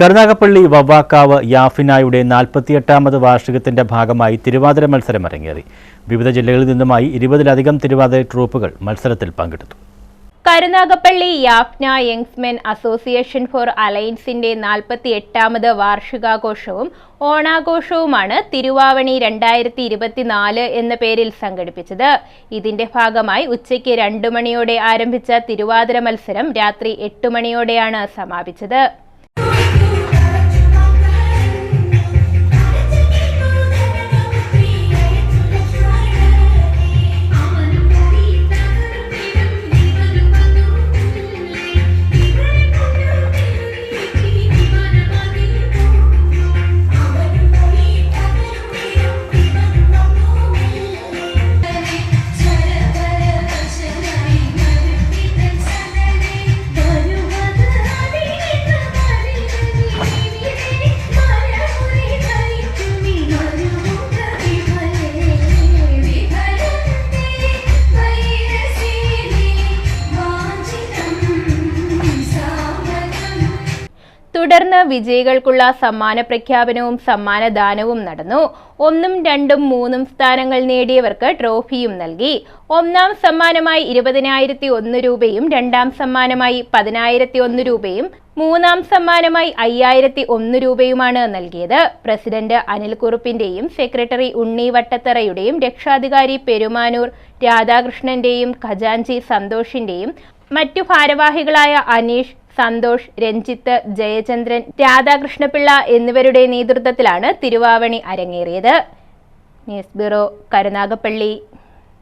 കരുനാഗപ്പള്ളി വവ്വാക്കാവ് യാഫിനായുടെ നാൽപ്പത്തിയെട്ടാമത് വാർഷികത്തിന്റെ ഭാഗമായി തിരുവാതിര മത്സരം അരങ്ങേറി. വിവിധ ജില്ലകളിൽ നിന്നുമായി ഇരുപതിലധികം തിരുവാതിര ട്രൂപ്പുകൾ മത്സരത്തിൽ പങ്കെടുത്തു. Karunagappally Yafna young men's association for അലയൻസിന്റെ നാൽപ്പത്തി എട്ടാമത് വാർഷികാഘോഷവും ഓണാഘോഷവുമാണ് തിരുവാവണി രണ്ടായിരത്തി ഇരുപത്തിനാല് എന്ന പേരിൽ സംഘടിപ്പിച്ചത്. ഇതിന്റെ ഭാഗമായി ഉച്ചയ്ക്ക് രണ്ടു മണിയോടെ ആരംഭിച്ച തിരുവാതിര മത്സരം രാത്രി എട്ട് മണിയോടെയാണ് സമാപിച്ചത്. തുടർന്ന് വിജയികൾക്കുള്ള സമ്മാന പ്രഖ്യാപനവും സമ്മാനദാനവും നടന്നു. ഒന്നും രണ്ടും മൂന്നും സ്ഥാനങ്ങൾ നേടിയവർക്ക് ട്രോഫിയും നൽകി. ഒന്നാം സമ്മാനമായി ഇരുപതിനായിരത്തി ഒന്ന് രൂപയും രണ്ടാം സമ്മാനമായി പതിനായിരത്തി ഒന്ന് രൂപയും മൂന്നാം സമ്മാനമായി അയ്യായിരത്തി ഒന്ന് രൂപയുമാണ് നൽകിയത്. പ്രസിഡന്റ് അനിൽ കുറുപ്പിന്റെയും സെക്രട്ടറി ഉണ്ണി വട്ടത്തറയുടെയും രക്ഷാധികാരി പെരുമാനൂർ രാധാകൃഷ്ണന്റെയും ഖജാൻജി സന്തോഷിന്റെയും മറ്റു ഭാരവാഹികളായ അനീഷ് സന്തോഷ് രഞ്ജിത്ത് ജയചന്ദ്രൻ രാധാകൃഷ്ണപിള്ള എന്നിവരുടെ നേതൃത്വത്തിലാണ് തിരുവാവണി അരങ്ങേറിയത്. News bureau Karunagappally.